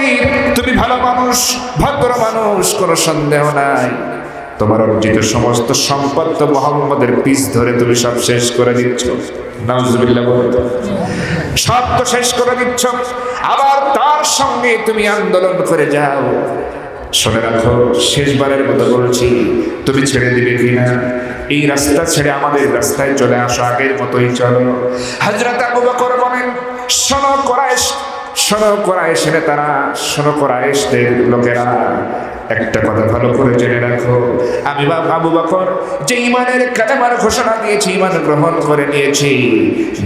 বকরির তুমি ভালো মানুষ, ভদ্র মানুষ, কোনো সন্দেহ নাই। তোমার অর্জিত সমস্ত সম্পদ তো মোহাম্মদের পিস ধরে তুমি সব শেষ করে দিচ্ছ। সব তো শেষ করে দিচ্ছ। আবার তার সঙ্গে তুমি আন্দোলন করে যাও। শুনে রাখো, শেষবারের মতো বলছি, তুমি ছেড়ে দিবে কিনা? এই রাস্তা ছেড়ে আমাদের রাস্তায় চলে আসো আগের মতোই চলো। হাজরত আবু বলেন, শোনো কোরাইশ শোনো কোরাইশের তারা শোনো কোরাইশদের লোকেরা। একটা কথা ভালো করে জেনে রাখো। আমি বা আবু বকর যে ইমানের কালেমার ঘোষণা দিয়েছি, ইমান গ্রহণ করে নিয়েছি,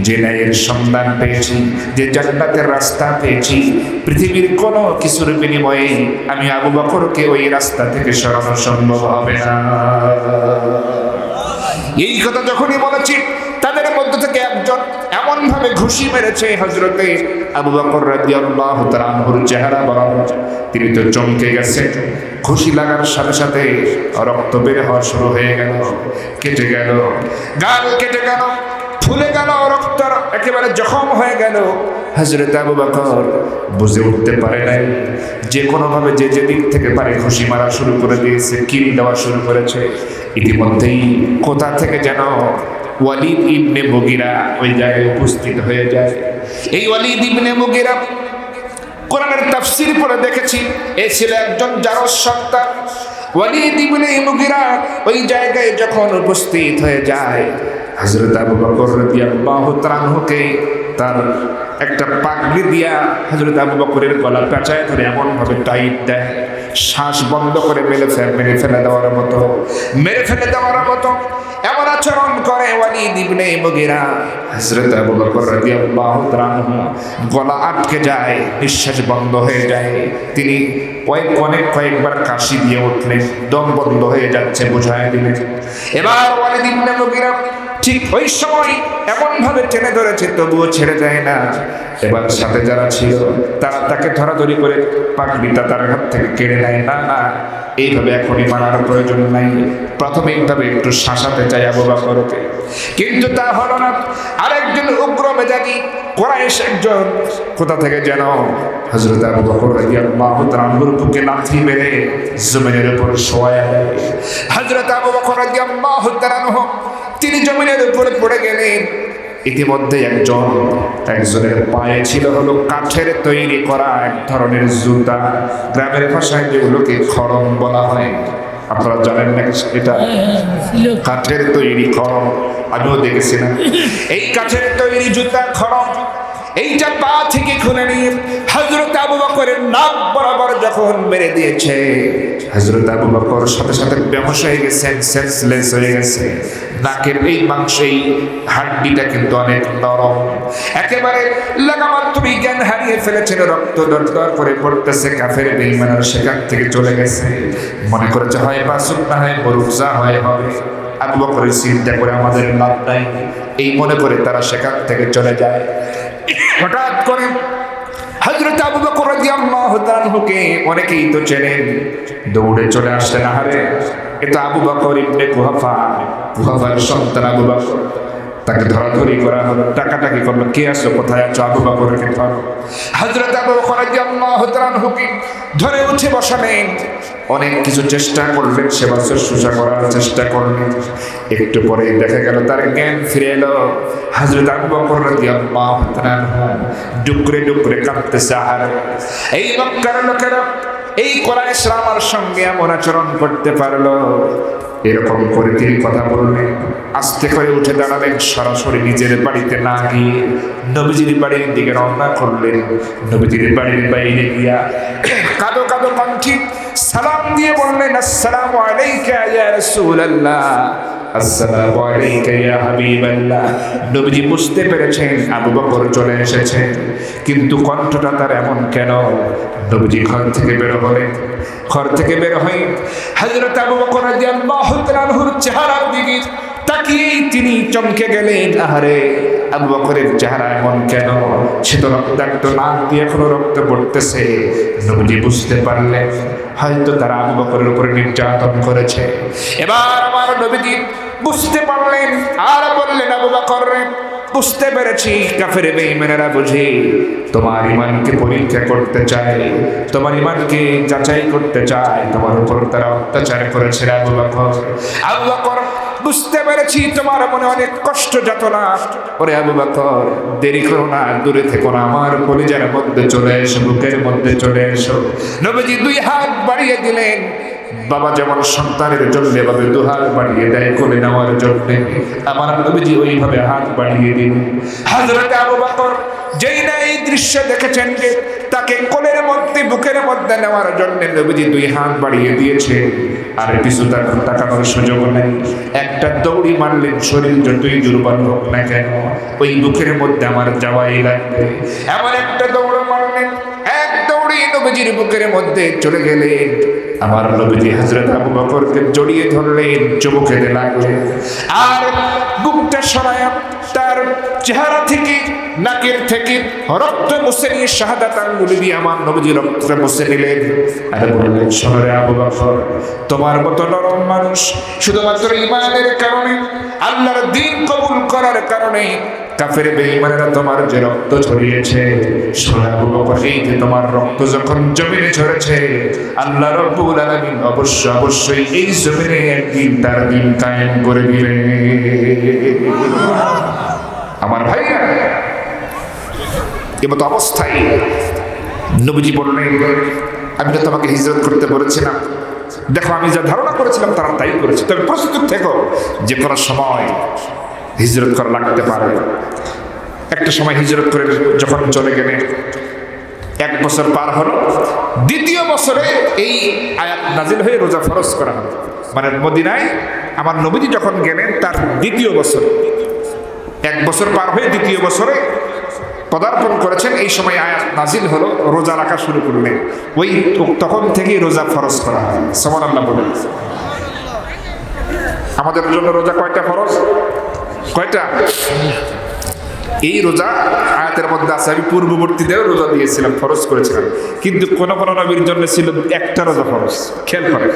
যে ন্যায়ের সন্ধান পেয়েছি, যে জান্নাতের রাস্তা পেয়েছি, পৃথিবীর কোনো কিছুর বিনিময়ে আমি আবু বকরকে ওই রাস্তা থেকে সরানো সম্ভব হবে না। এই কথা যখনই বলেছি একজন এমন ভাবে ঘুষি মেরেছে হজরতে আবু বকর রাদিয়াল্লাহু তাআলা আনহুর চেহারা বরাবর তিনি তো চমকে গেছে। ঘুষি লাগার সাথে সাথে রক্ত বের হওয়া শুরু হয়ে গেল। কেটে গেল। গাল কেটে গেল। ফুলে গেল রক্ত। একেবারে জখম হয়ে গেল। হজরত আবু বকর বুঝে উঠতে পারে নাই। যে কোনোভাবে যে যে দিক থেকে পারে খুশি মারা শুরু করে দিয়েছে, কিল দেওয়া শুরু করেছে। ইতিমধ্যেই কোথা থেকে যেন ওয়ালিদ ইবনে মুগিরা ওই জায়গায় উপস্থিত হয়ে যায়। এই ওয়ালিদ ইবনে মুগিরা কোরআনের তাফসির পড়ে দেখেছি। এ ছিল একজন জারস সন্তান। ওয়ালিদ ইবনে মুগিরা ওই জায়গায় যখন উপস্থিত হয়ে যায়, হযরত আবু বকর রাদিয়াল্লাহু তাআলাকে তার একটা পাগড়ি দিয়া হযরত আবু বকরের গলা পেঁচায় ধরে এমন ভাবে টাইট দেয়। শ্বাস বন্ধ করে মেরে ফেলে মেরে ফেলে দেওয়ার মতো। মেরে ফেলে দেওয়ার মতো। আচরণ করে ওয়ালিদ ইবনে মুগিরা। হযরত আবু বকর রাদিয়াল্লাহু তাআলা গলা আটকে যায়, নিঃশ্বাস বন্ধ হয়ে যায়। তিনি কয়েক অনেক কয়েকবার কাশি দিয়ে উঠলেন, দম বন্ধ হয়ে যাচ্ছে, বোঝায় দিলেন। এবার ওয়ালিদ ইবনে মুগিরা ঠিক ওই সময় এমন ভাবে টেনে ধরেছে, তবুও ছেড়ে যায় না। এবার সাথে যারা ছিল, তারা তাকে ধরাধরি করে পাগড়িটা তার হাত থেকে কেড়ে নেয়। না না, এইভাবে এখনই মারার প্রয়োজন নাই। প্রাথমিকভাবে একটু শাসাতে চাই আবু বাকরকে। কিন্তু তা হলো না। আরেকজন উগ্র মেজাজি কোরাইশ একজন, কোথা থেকে যেন হজরত আবু বকর রাদিয়াল্লাহু তাআলা আনহুর বুকে লাথি মেরে জমিনের উপর শোয়া দেয় হজরত আবু বকর রাদিয়াল্লাহু তাআলা তিনি জমিনের উপরে পড়ে গেলেন। ইতিমধ্যে একজন, একজনের পায়ে ছিল হলো কাঠের তৈরি করা এক ধরনের জুতা। গ্রামের ভাষায় যেগুলোকে খড়ম বলা হয়। আপনারা জানেন না এটা কাঠের তৈরি খড়ম আমিও দেখেছি না। এই কাঠের তৈরি জুতা খড়ম এইটা পা থেকে খুলে নিয়ে হজরত আবু বকরের নাক যখন মেরে দিয়েছে হজরত আবু বকর সাথে সাথে বেহস হয়ে গেছেন সেন্সলেস হয়ে গেছে। নাকের এই মাংস এই হাড্ডিটা কিন্তু অনেক নরম। একেবারে লাগামাত্রই জ্ঞান হারিয়ে ফেলেছেন, রক্ত দরদর করে পড়তেছে কাফের বেইমানার সেখান থেকে চলে গেছে। মনে করেছে, হয় বাসুক না হয় যা হয়, হবে। আবু বকরের চিন্তা করে আমাদের লাভ নাই। এই মনে করে তারা সেখান থেকে চলে যায়। হঠাৎ করে হজরত আবু বকর রাদিয়াল্লাহু তাআলাকে অনেকেই তো চেনেন। দৌড়ে চলে আসলেন আহারে। এটা আবু বকর ইবনে কুহাফা। কুহাফার সন্তান আবু বকর। তাকে ধরাধরি করা হলো, টাকাটাকি করল। কে আসলো? কোথায় আছো? আবু বকরকে ধরো হজরত আবু বকর তাআলাকে ধরে উঠে বসালেন অনেক কিছু চেষ্টা করলেন সেবা শুশ্রূষা করার চেষ্টা করলেন। একটু পরে দেখা গেল, তার জ্ঞান ফিরে এলো। হাজরত ডুকরে ডুকরে কাঁদতেছে আর। এই মক্কার লোকেরা এই কোরআশরা আমার সঙ্গে এমন আচরণ করতে পারল। এরকম করে তিনি কথা বললেন। আস্তে করে উঠে দাঁড়ালেন, সরাসরি নিজের বাড়িতে না গিয়ে নবীজির বাড়ির দিকে রওনা করলেন। নবীজির বাড়ির বাইরে গিয়া কাদো কাদো কণ্ঠি সালাম দিয়ে বললেন, আসসালামু আলাইকা ইয়া রাসূলুল্লাহ। আসসালামু আলাইকা ইয়া হাবিবাল্লাহ। নবীজি বুঝতে পেরেছেন, আবু বকর চলে এসেছেন। কিন্তু কণ্ঠটা তার এমন কেন? নবীজি ঘর থেকে বের হলেন। ঘর থেকে বের হয়ে হযরত আবু বকর রাদিয়াল্লাহু তাআলার চেহারার দিকে তাকিয়েই তিনি চমকে গেলেন। আহারে, আবু বকরের চেহারা এমন কেন? সে তো রক্তাক্ত নাক দিয়ে এখনও রক্ত পড়তেছে। নবীজি বুঝতে পারলেন, হয়তো তারা আবু বকরের উপরে নির্যাতন করেছে। এবার আমার নবীজি বুঝতে পারলেন আর বললেন, আবু বকর বুঝতে পেরেছি, কাফের বেঈমানেরা বুঝি, তোমার ইমানকে পরীক্ষা করতে চায়, তোমার ইমানকে যাচাই করতে চায়, তোমার উপর তারা অত্যাচার করেছে আবু বকর। বুঝতে পেরেছি, তোমার মনে অনেক কষ্ট যাতনা ওরে আবু বকর, দেরি করো না, দূরে থেকো না, আমার কলিজার মধ্যে চলে এসো, বুকের মধ্যে চলে এসো। নবীজি দুই হাত বাড়িয়ে দিলেন বাবা যেমন সন্তানের জন্য এভাবে দু হাত বাড়িয়ে দেয় কোলে নেওয়ার জন্য। আমার নবীজি ওইভাবে হাত বাড়িয়ে দিন। হযরত আবু বকর যেই না এই দৃশ্য দেখেছেন যে তাকে কোলের মধ্যে, বুকের মধ্যে নেওয়ার জন্য নবীজি দুই হাত বাড়িয়ে দিয়েছে। আর কিছু তার তাকানোর সুযোগ নেই। একটা দৌড়ি মারলেন শরীর যতই দুর্বল হোক না কেন, ওই বুকের মধ্যে আমার যাওয়াই লাগবে। এমন একটা দৌড় মারলেন, এক দৌড়ি নবীজির বুকের মধ্যে চলে গেলেন। আমার নবীজি হযরত আবু বকরকে জড়িয়ে ধরলেন, চুমু খেতে লাগলেন। আর বুকটা সরায়া তার চেহারা থেকে, নাকের থেকে রক্ত মুছে নিয়ে শাহাদাত আঙ্গুলি দিয়ে আমার নবীজি রক্তটা মুছে নিলেন। আর বললেন শহরে আবু বকর, তোমার মতো নরম মানুষ শুধুমাত্র ইমানের কারণে, আল্লাহর দিন কবুল করার কারণে কাফের বেঈমানেরা তোমার যে রক্ত বকর এই যে তোমার রক্ত যখন জমিনে ঝরেছে, আল্লাহ রব্বুল আলামিন অবশ্য অবশ্যই এই জমিনে একদিন তার দিন কায়েম করে দিবে আমার ভাইরা এমত অবস্থায় নবীজি বললেন, আমি তো তোমাকে হিজরত করতে বলেছিলাম। দেখো, আমি যা ধারণা করেছিলাম তারা তাই করেছে। তবে প্রস্তুত থেকো যে কোনো সময় হিজরত করা লাগতে পারে। একটা সময় হিজরত করে যখন চলে গেলে এক বছর পার হলো, দ্বিতীয় বছরে এই আয়াত নাজিল হয়ে রোজা ফরজ করা হলো। মানে মদিনায় আমার নবীজি যখন গেলেন, তার দ্বিতীয় বছর। এক বছর পার হয়ে দ্বিতীয় বছরে পদার্পণ করেছেন, এই সময় আয়াত নাজিল হলো, রোজা রাখা শুরু করলেন। ওই তখন থেকেই রোজা ফরজ করা হয়। সমান আল্লাহ বলেন। আমাদের জন্য রোজা কয়টা ফরজ? কয়টা? এই রোজা আয়াতের মধ্যে আছে। আমি পূর্ববর্তীতেও রোজা দিয়েছিলাম, ফরজ করেছিলাম। কিন্তু কোন কোন নবীর জন্য ছিল একটা রোজা ফরজ। খেয়াল করে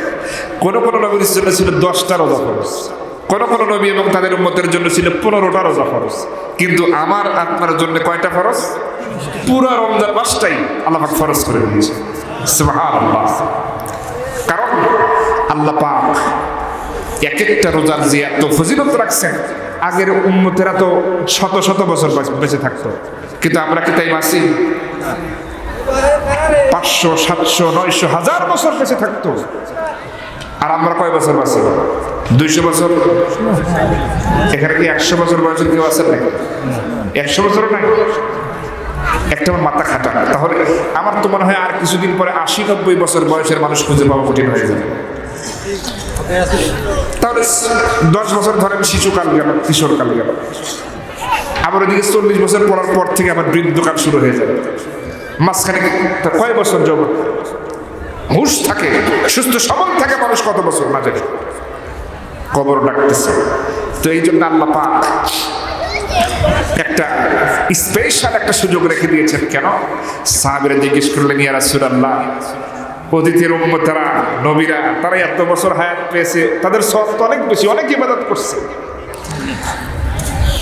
কোন কোন নবীর জন্য ছিল দশটা রোজা ফরজ। কোন কোন নবী এবং তাদের উম্মতের জন্য ছিল পনেরোটা রোজা ফরজ। কিন্তু আমার আপনার জন্য কয়টা ফরজ? পুরো রমজান মাসটাই আল্লাহ ফরজ করে দিয়েছে। কারণ আল্লাহ পাক এক একটা রোজার যে এত ফজিলত রাখছেন আগের উন্নতেরা তো শত শত বছর বাঁচ- থাকতো। কিন্তু আমরা কি তাই বাঁচি? পাঁচশো, সাতশো, নয়শো হাজার বছর বেঁচে থাকতো। আর আমরা কয় বছর বাঁচি? দুইশো বছর? এখানে কি একশো বছর বয়সের কেউ আছে নাকি? একশো বছর নাই? একটা আমার মাথা খাটা। তাহলে আমার তো মনে হয় আর কিছুদিন পরে আশি, নব্বই বছর বয়সের মানুষ খুঁজে পাওয়া কঠিন হয়ে যাবে। তাহলে দশ বছর ধরেন শিশুকাল গেল কিশোরকাল গেল। আবার ওদিকে চল্লিশ বছর পড়ার পর থেকে আবার বৃদ্ধকাল শুরু হয়ে যাবে মাঝখানে কয় বছর যাব হুশ থাকে, সুস্থ সবল থাকে মানুষ কত বছর জানি কবর ডাকতেছে। তো এই জন্য আল্লাহ পাক একটা স্পেশাল একটা সুযোগ রেখে দিয়েছেন। কেন? সাহাবিরা জিজ্ঞেস করলেন, ইয়া রাসূলুল্লাহ অতীতের উম্মতেরা নবীরা তারা এত বছর হায়াত পেয়েছে, তাদের সব তো অনেক বেশি, অনেক ইবাদত করছে।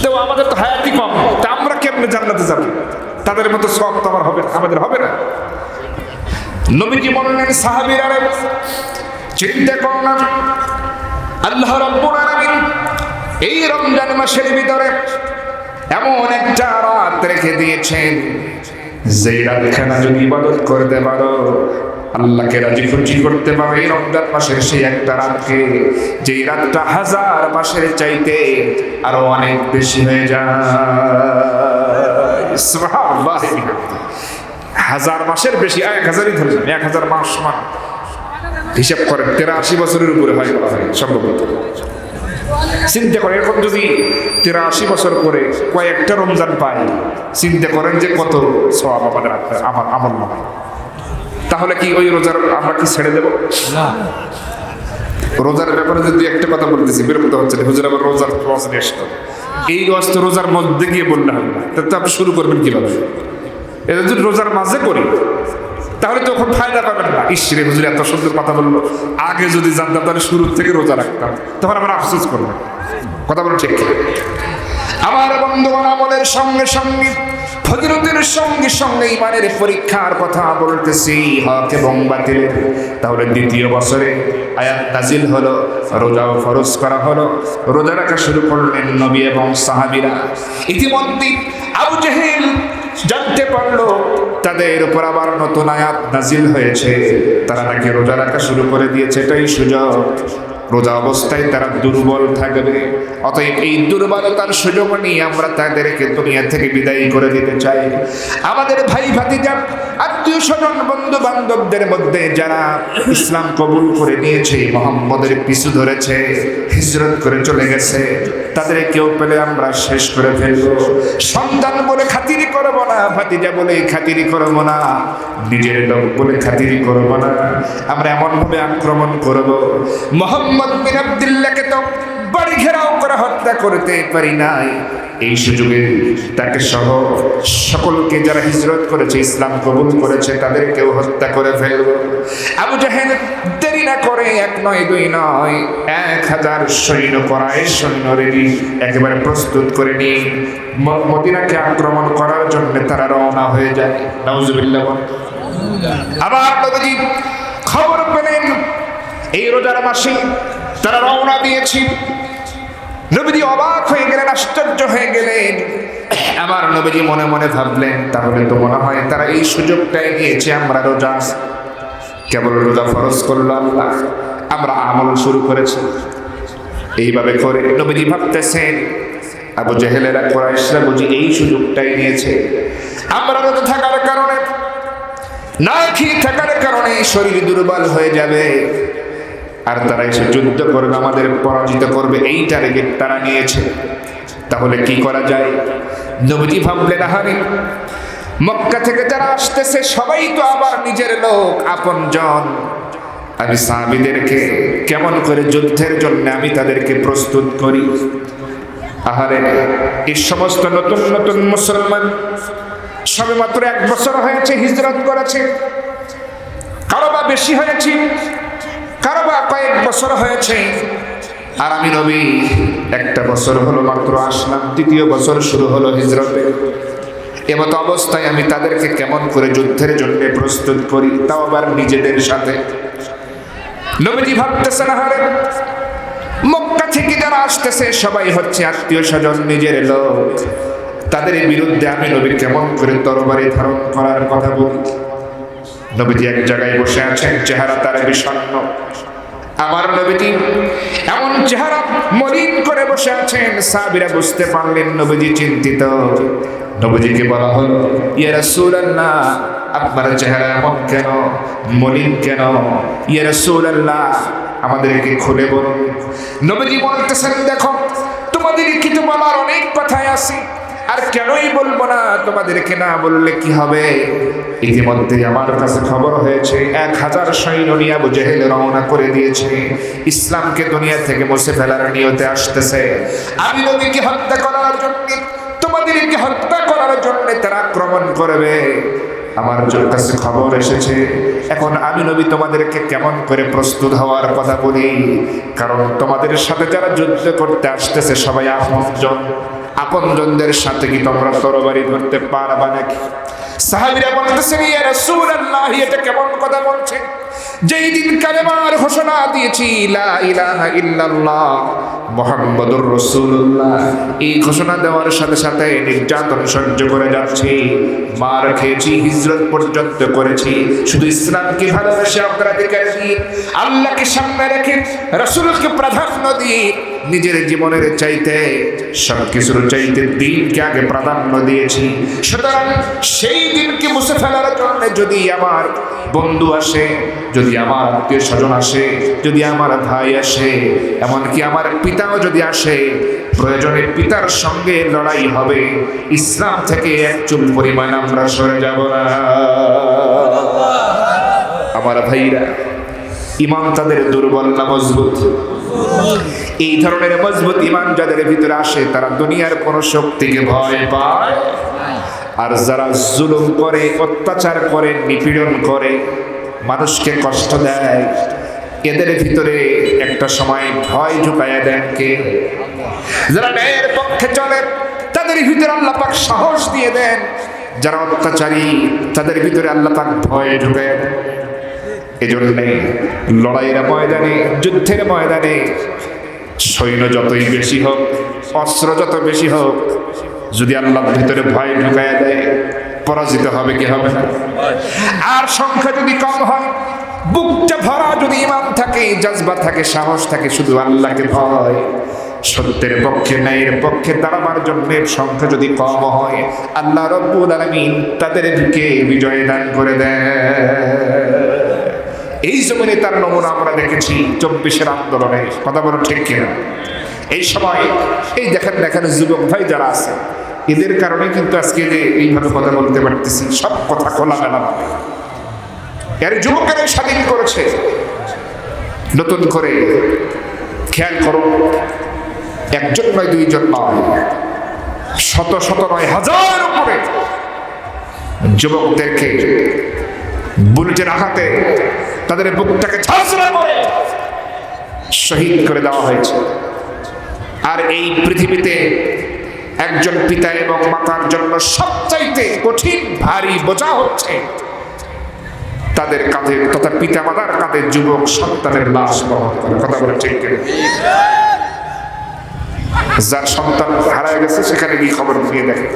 তো আমাদের তো হায়াতই কম, তা আমরা কেমনে জান্নাতে যাব? তাদের মতো সব তো আমার হবে আমাদের হবে না। নবীজি বললেন, সাহাবীরা চিন্তা করো না। আল্লাহ রাব্বুল আলামিন এই রমজান মাসের ভিতরে এমন একটা রাত রেখে দিয়েছেন, যেই রাতখানা যদি ইবাদত করতে পারো আল্লাহকে রাজি খুশি করতে পারো এই রমজান মাসের সেই একটা রাতকে, যেই রাতটা হাজার মাসের চাইতে আরও অনেক বেশি হয়ে যায়। হাজার মাসের বেশি, এক হাজারই ধরলাম এক হাজার মাস সমান হিসাব করেন, তেরাশি বছরের উপরে হয় বলা হয়, সম্ভবত। চিন্তা করেন, এখন যদি তেরাশি বছর করে কয়েকটা রমজান পাই চিন্তা করেন যে কত সব আমাদের আমার আমল নামায় তাহলে কি ওই রোজার আমরা কি ছেড়ে দেব? রোজার ব্যাপারে যদি একটা কথা বলতেছি বিরক্ত হচ্ছে হুজুর আবার রোজার ক্লাস নিয়ে আসতো এই ওয়াজ তো রোজার মধ্যে গিয়ে বললে হবে না। তো আপনি শুরু করবেন কীভাবে? এটা যদি রোজার মাঝে করি তাহলে তো ওখানে ফায়দা পাবেন না। ঈশ্বরে হুজুর এত সুন্দর কথা বলল। আগে যদি জানতাম তাহলে শুরু থেকে রোজা রাখতাম। তখন আমরা আফসোস করব কথা বলো ঠিক আমার বন্ধুগণ, আমলের সঙ্গে সঙ্গে, ফজিলতের সঙ্গে সঙ্গে ইমানের পরীক্ষার কথা বলতেছি, হক এবং বাতিলের। তাহলে দ্বিতীয় বছরে আয়াত নাজিল হলো, রোজাও ফরজ করা হলো, রোজা রাখা শুরু করলেন নবী এবং সাহাবিরা। ইতিমধ্যে আবু জেহেল জানতে পারল, তাদের উপর আবার নতুন আয়াত নাজিল হয়েছে। তারা নাকি রোজা রাখা শুরু করে দিয়েছে, এটাই সুযোগ। রোজা অবস্থায় তারা দুর্বল থাকবে। অতএব এই দুর্বলতার সুযোগ নিয়ে আমরা তাদেরকে দুনিয়া থেকে বিদায় করে দিতে চাই। আমাদের ভাই ভাতিজা, আত্মীয় স্বজন বন্ধু বান্ধবদের মধ্যে যারা ইসলাম কবুল করে নিয়েছে, মোহাম্মদের পিছু ধরেছে, হিজরত করে চলে গেছে তাদের কেউ পেলে আমরা শেষ করে ফেলব। সন্তান বলে খাতিরি করব না, ভাতিজা বলে খাতিরি করব না, নিজের লোক বলে খাতিরি করব না। আমরা এমনভাবে আক্রমণ করব। মোহাম্মদ বিন আবদুল্লাহকে তো বাড়ি ঘেরাও করা হত্যা করতে পারি নাই। এই সুযোগে তাকে সহ সকলকে যারা হিজরত করেছে, ইসলাম কবুল করেছে, তাদেরকেও হত্যা করে ফেলব। আবু জাহেল দেরি না করে এক নয়, দুই নয়, এক হাজার সৈন্য করায় সৈন্য রেডি একেবারে প্রস্তুত করে নিয়ে মদিনাকে আক্রমণ করার জন্য তারা রওনা হয়ে যায়। নাউজুবিল্লাহ বলেন। আবার খবর পেলেন, এই রোজার মাসে তারা রওনা দিয়েছি। নবীজি অবাক হয়ে গেলেন, আশ্চর্য হয়ে গেলেন। আমার নবীজি মনে মনে ভাবলেন, তাহলে তো মনে হয় তারা এই সুযোগটাই নিয়েছে, আমরা রোজা, কেবল রোজা ফরজ করল আল্লাহ, আমরা আমল শুরু করেছি। এইভাবে করে নবীজি ভাবতেছেন, আবু জেহেলেরা কোরাইশরা বুঝি এই সুযোগটাই নিয়েছে। আমরা রোজা থাকার কারণে না খেয়ে থাকার কারণে শরীর দুর্বল হয়ে যাবে। আর তারা এসে যুদ্ধ করবে, আমাদের পরাজিত করবে, এই টার্গেট তারা নিয়েছে। তাহলে কি করা যায়? নবীজি ভাবলেন, আহারে, মক্কা থেকে যারা আসতেছে, সবাই তো আবার নিজের লোক, আপন জন। আমি সাহাবিদেরকে কেমন করে যুদ্ধের জন্য আমি তাদেরকে প্রস্তুত করি? আহারে এই সমস্ত নতুন নতুন মুসলমান সবে মাত্র এক বছর হয়েছে হিজরত করেছে। কারও বা বেশি হয়েছে? কারও বা কয়েক বছর হয়েছে। আর আমি নবী, একটা বছর হলো মাত্র আসলাম, দ্বিতীয় বছর শুরু হলো হিজরতে। এমত অবস্থায় আমি তাদেরকে কেমন করে যুদ্ধের জন্য প্রস্তুত করি, তাও আবার নিজেদের সাথে। নবীজি ভাবতেছেন হারে মক্কা থেকে যারা আসতেছে, সবাই হচ্ছে আত্মীয় স্বজন, নিজের লোক। তাদের বিরুদ্ধে আমি নবীর কেমন করে তরবারি ধারণ করার কথা বলি। নবীজি এক জায়গায় বসে আছেন, চেহারা তার বিষণ্ণ। আমার নবীজি এমন চেহারা মলিন করে বসে আছেন সাবিরা বুঝতে পারলেন নবীজি চিন্তিত। নবীজিকে বলা হলো, ইয়া রাসূলুল্লাহ, আপনার চেহারা এমন কেন? মলিন কেন? ইয়া রাসূলুল্লাহ, আমাদেরকে খুলে বলুন। নবীজি বলতেছেন, দেখো, তোমাদের কিছু বলার অনেক কথাই আছে। আর কেনই বলব না? তোমাদেরকে না বললে কি হবে? ইতিমধ্যে আমার কাছে খবর হয়েছে, এক হাজার সৈন্য নিয়ে আবু জেহেল রওনা করে দিয়েছে। ইসলামকে দুনিয়া থেকে মুছে ফেলার নিয়তে আসতেছে। আমি নবীকে হত্যা করার জন্য, তোমাদেরকে হত্যা করার জন্য তারা আক্রমণ করবে। আমার কাছে খবর এসেছে, এখন আমি নবী তোমাদেরকে কেমন করে প্রস্তুত হওয়ার কথা বলি? কারণ তোমাদের সাথে যারা যুদ্ধ করতে আসতেছে, সবাই আপনজন আপনজনদের সাথে কি তোমরা তরবারি ধরতে পারবা নাকি? সাহাবীরা বলতেছেন, ইয়া রাসূলুল্লাহ, এটা কেমন কথা বলছেন? যেই দিন কালেমার ঘোষণা দিয়েছি, লা ইলাহা ইল্লাল্লাহ মুহাম্মাদুর রাসূলুল্লাহ, এই ঘোষণা দেওয়ার সাথে সাথে নির্যাতন সহ্য করে যাচ্ছি, মার খেয়েছি, হিজরত পর্যন্ত করেছি। শুধু ইসলামকে ভালোবেসে অগ্রাধিকার দিয়ে, আল্লাহকে সামনে রেখে, রাসূলকে প্রাধান্য দিয়ে নিজের জীবনের চাইতে সব কিছুর চাইতে দিনকে আগে প্রাধান্য দিয়েছি। সুতরাং সেই দিনকে মুছে ফেলার জন্য যদি আমার বন্ধু আসে, যদি আমার আত্মীয় স্বজন আসে, যদি আমার ভাই আসে, এমনকি আমার পিতাও যদি আসে, প্রয়োজনে পিতার সঙ্গে লড়াই হবে। ইসলাম থেকে এক চুল পরিমাণ আমরা সরে যাব না। আমার ভাইরা ইমান তাদের দুর্বল না মজবুত। এই ধরনের মজবুত ইমান যাদের ভিতরে আসে, তারা দুনিয়ার কোনো শক্তিকে ভয় পায়। আর যারা জুলুম করে, অত্যাচার করে, নিপীড়ন করে, মানুষকে কষ্ট দেয়, এদের ভিতরে একটা সময় ভয় ঢুকাইয়া দেন কে? যারা ন্যায়ের পক্ষে চলে, তাদের ভিতরে আল্লাহ পাক সাহস দিয়ে দেন। যারা অত্যাচারী, তাদের ভিতরে আল্লাহ পাক ভয় ঢুকায় দেন। এজন্যে লড়াইয়ের ময়দানে, যুদ্ধের ময়দানে সৈন্য যতই বেশি হোক, অস্ত্র যত বেশি হোক, যদি আল্লাহর ভিতরে ভয় ঢুকাইয়া দেয়, পরাজিত হবে কি হবে না? আর সংখ্যা যদি কম হয়, বুকটা ভরা যদি ইমান থাকে, জজবা থাকে, সাহস থাকে, শুধু আল্লাহকে ভয়। সত্যের পক্ষে, ন্যায়ের পক্ষে দাঁড়াবার জন্য সংখ্যা যদি কম হয়, আল্লাহ রব্বুল আলমিন তাদেরকে বিজয় দান করে দেয় এই জমিনে তার নমুনা আমরা দেখেছি চব্বিশের আন্দোলনে। কথা বলো ঠিক কিনা? এই সময়, এই দেখেন দেখেন যুবক ভাই যারা আছে, এদের কারণে কিন্তু আজকে যে এইভাবে কথা বলতে পারতেছি, সব কথা খোলা মেলা এর যুবকেরা স্বাধীন করেছে। নতুন করে খেয়াল করো, একজন নয়, দুইজন নয়, শত শত নয়, হাজার উপরে যুবকদেরকে বুলেটের আঘাতে তাদের বুকটাকে ছাড়ছাড়া করে শহীদ করে দেওয়া হয়েছে। আর এই পৃথিবীতে একজন পিতা এবং মাতার জন্য সবচাইতে কঠিন, ভারী বোঝা হচ্ছে তাদের কাঁধে তথা পিতা মাতার কাঁধে যুবক সন্তানের লাশ বহন করে। কথা বলে ঠিক যার সন্তান হারায় গেছে, সেখানে গিয়ে খবর নিয়ে দেখে।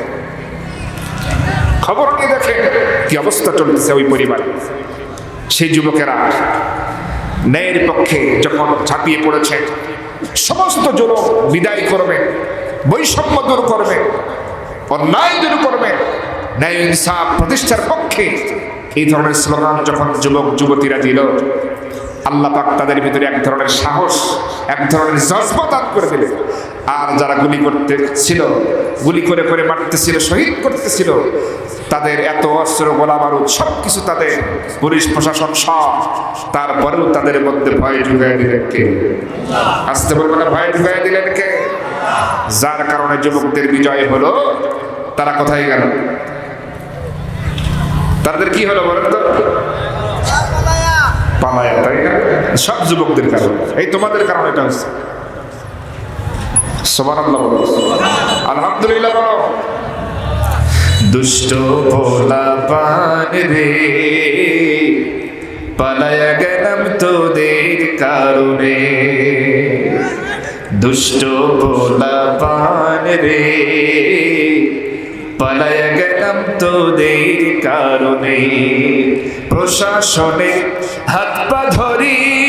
খবর নিয়ে দেখে? কি অবস্থা চলতেছে ওই পরিবারে? সেই যুবকেরা ন্যায়ের পক্ষে যখন ঝাঁপিয়ে পড়েছে, সমস্ত যুবক বিদায় করবে, বৈষম্য দূর করবে, অন্যায় দূর করবে, ন্যায় ইনসাফ প্রতিষ্ঠার পক্ষে এই ধরনের স্লোগান যখন যুবক, যুবতীরা দিল, আল্লাহ তাদের ভিতরে এক ধরনের সাহস, এক ধরনের জজবা দান করে দিলেন। আর যারা গুলি করতে ছিল গুলি করে করে মারতেছিল, শহীদ করতেছিল, তাদের এত অস্ত্র, গোলা বারুদ সব কিছু তাদের পুলিশ প্রশাসন সব তারপরেও তাদের মধ্যে ভয় ঢুকাই দিলেন কে? আসতে বলব না, ভয় ঢুকাই দিলেন কে? যার কারণে যুবকদের বিজয় হলো, তারা কোথায় গেল? তাদের কি হলো বলেন তো? পালায়া, তাই সব যুবকদের কারণে। এই তোমাদের কারণে এটা হচ্ছে। দুষ্ট ভোলা পান রে, পালায়া গেলাম তোদের কারণে। দুষ্ট ভোলা পান রে প্রশাসনে হাত পা ধরি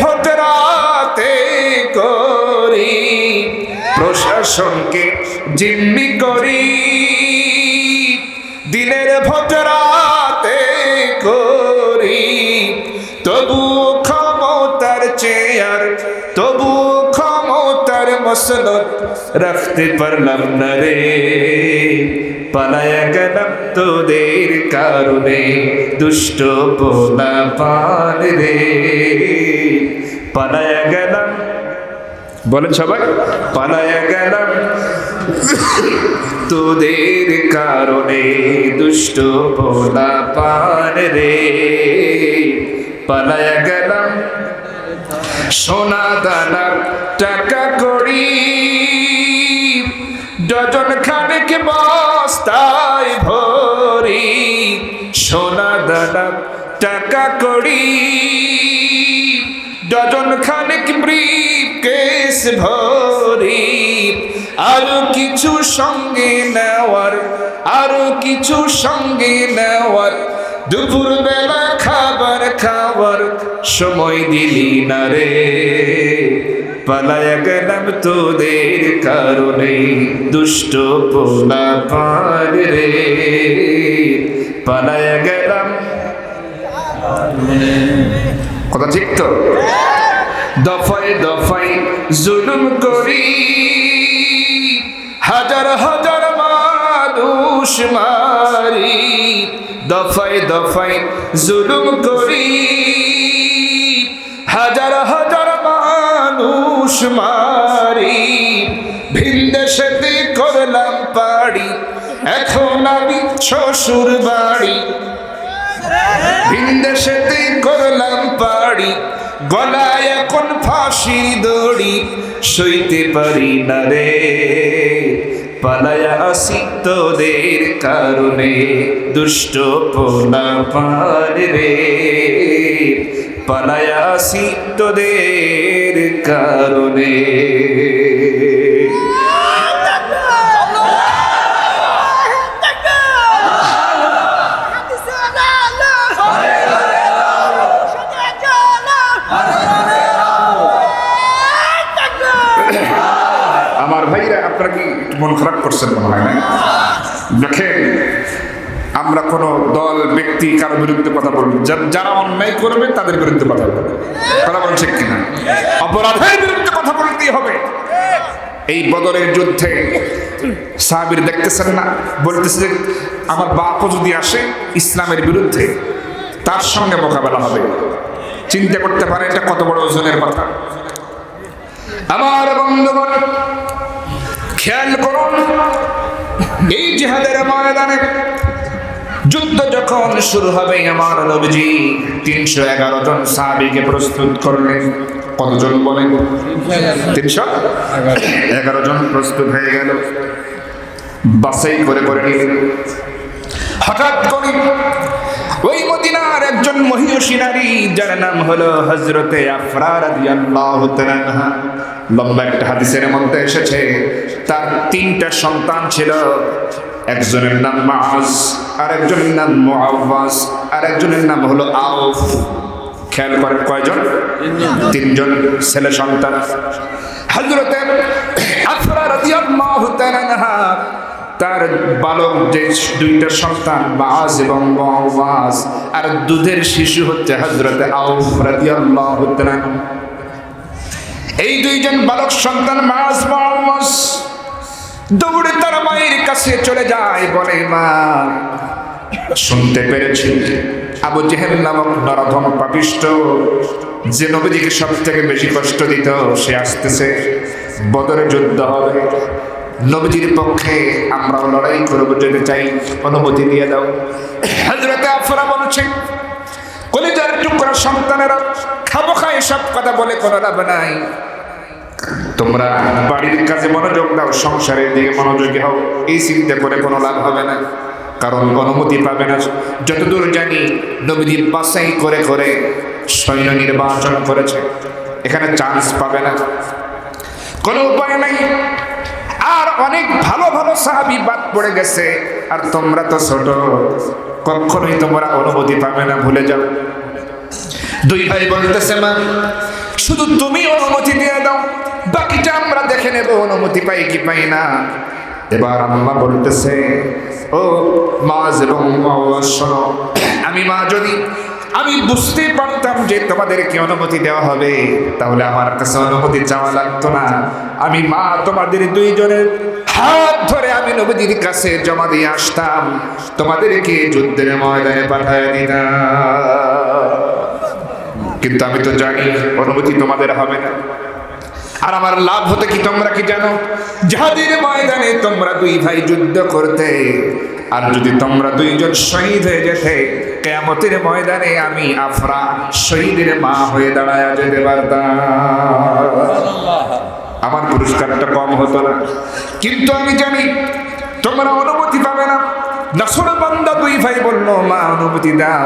ভোট রাতে করি, প্রশাসনকে জিম্মি করি। দিনের ভোট রাতে করি, তবু ক্ষমতার চেয়ার, তবু ক্ষমতার মসলত রাখতে পারলাম না রে। পালায়া গেলাম তোদের কারণে, দুষ্ট পোলা পান রে। পালায়া গেলাম। বলেন সবাই। পালায়া গেলাম। তোদের কারণে দুষ্ট পোলা পান রে। পালায়া গেলাম। সোনা দানা টাকা করি। ডজন খানেক বস্তায় ভরি। সোনা দানা টাকা করি। ডজন খানেক ব্রিফ কেস ভরি। আরও কিছু সঙ্গে নেওয়ার, আরও কিছু সঙ্গে নেওয়ার। দুপুর বেলা খাবার খাবার সময় দিলি না রে। পালায়া গেলাম তোদের কারণে, দুষ্ট পোলা পার রে। পালায়া গেলাম কথা ঠিক তো? দফায় দফায় জুলুম করি। হাজার হাজার মানুষ মারি। দফায় দফায় জুলুম করি। হাজার হাজার মানুষ মারি। ভিনদেশেতে করলাম পাড়ি। এখন আমি শ্বশুর বাড়ি। ভিন্দ বিদেশেতে করলাম পাড়ি, গলায় এখন ফাঁসি দড়ি, সইতে পারি না রে। পালায়া আসি তোদের কারণে, দুষ্ট পোলা পার রে। পালায়া আসি তোদের কারণে। মন খারাপ করছেন মনে হয় না দেখেন, আমরা কোনো দল, ব্যক্তি কারও বিরুদ্ধে কথা বলব যারা অন্যায় করবে, তাদের বিরুদ্ধে কথা বলব কথা বলছে কিনা? অপরাধের বিরুদ্ধে কথা বলতেই হবে। এই বদরের যুদ্ধে সাহাবির দেখতেছেন না? বলতেছে যে, আমার বাপও যদি আসে ইসলামের বিরুদ্ধে, তার সঙ্গে মোকাবেলা হবে। চিন্তা করতে পারে, এটা কত বড় ওজনের কথা। আমার বন্ধুগণ খেয়াল করুন এই জিহাদের ময়দানে যুদ্ধ যখন শুরু হবে, আমার নবীজি তিনশো এগারো জন সাহাবিকে প্রস্তুত করলেন। কতজন বলেন তিনশো? এগারো জন প্রস্তুত হয়ে গেল। বাসাই করে করে নিলেন। হঠাৎ করে ওই মদিনার একজন মহিষী নারী, যার নাম হলো হজরতে আফরা রাদিয়াল্লাহু তাআলা আনহা। লম্বা একটা হাদিসের মধ্যে এসেছে তার তিনটা সন্তান ছিল। একজনের নাম মাআজ আর একজনের নাম মুআওয়াজ আর একজনের নাম হলো আউফ খেয়াল করেন কয়জন? তিনজন। ছেলে সন্তান। হজরতে আফরা রাদিয়াল্লাহু তাআলা আনহা তার বালক যে দুইটা সন্তান বাজ এবং বাজ আর দুধের শিশু হচ্ছে হজরত আউফ রাদিয়াল্লাহু তাআলা এই দুইজন বালক সন্তান মাস বাজ দৌড়ে তার মায়ের কাছে চলে যায়, বলে, মা, শুনতে পেরেছি। আবু জেহেল নামক নরধম পাপিষ্ট, যে নবীজিকে সব থেকে বেশি কষ্ট দিত, সে আসতেছে। বদরে যুদ্ধ হবে। নবীজির পক্ষে আমরা লড়াই করব যেতে চাই অনুমতি দিয়ে দাও। হাজরতে আফরা বলছেন কলিজার টুকরা সন্তানেরা, খাব খাই সব কথা বলে কোনো লাভ নাই। তোমরা বাড়ির কাজে মনোযোগ দাও, সংসারের দিকে মনোযোগী হও। এই চিন্তা করে কোনো লাভ হবে না। কারণ অনুমতি পাবে না। যতদূর জানি, নবীজি বাসাই করে করে সৈন্য নির্বাচন করেছে। এখানে চান্স পাবে না। কোনো উপায় নাই। আর অনেক ভালো ভালো সাহাবি বাদ পড়ে গেছে। আর তোমরা তো ছোট। কখনোই তোমরা অনুমতি পাবে না, ভুলে যাও। দুই ভাই বলতেছে, মা, শুধু তুমি অনুমতি দিয়ে দাও। বাকিটা আমরা দেখে নেব, অনুমতি পাই কি পাই না। এবার আম্মা বলতেছে, ও মাজ এবং আমি মা যদি, আমি বুঝতে পারতাম যে তোমাদেরকে অনুমতি দেওয়া হবে, তাহলে আমার কাছে অনুমতি চাওয়া লাগতো না। আমি মা তোমাদের দুইজনের হাত ধরে আমি নবীজির কাছে জমা দিয়ে আসতাম, তোমাদেরকে যুদ্ধের ময়দানে পাঠায় দিতাম। কিন্তু আমি তো জানি, অনুমতি তোমাদের হবে না। আর আমার লাভ হতে কি তোমরা কি জানো? যাদের ময়দানে তোমরা দুই ভাই যুদ্ধ করতে। আর যদি তোমরা দুইজন শহীদ হয়ে যেতে, কেয়ামতের ময়দানে আমি আফরা শহীদের মা হয়ে দাঁড়ায় যেতে পারতাম। আমার পুরস্কারটা কম হতো না। কিন্তু আমি জানি, তোমরা অনুমতি পাবে না। নাসর বান্দা দুই ভাই বলল, মা, অনুমতি দাও।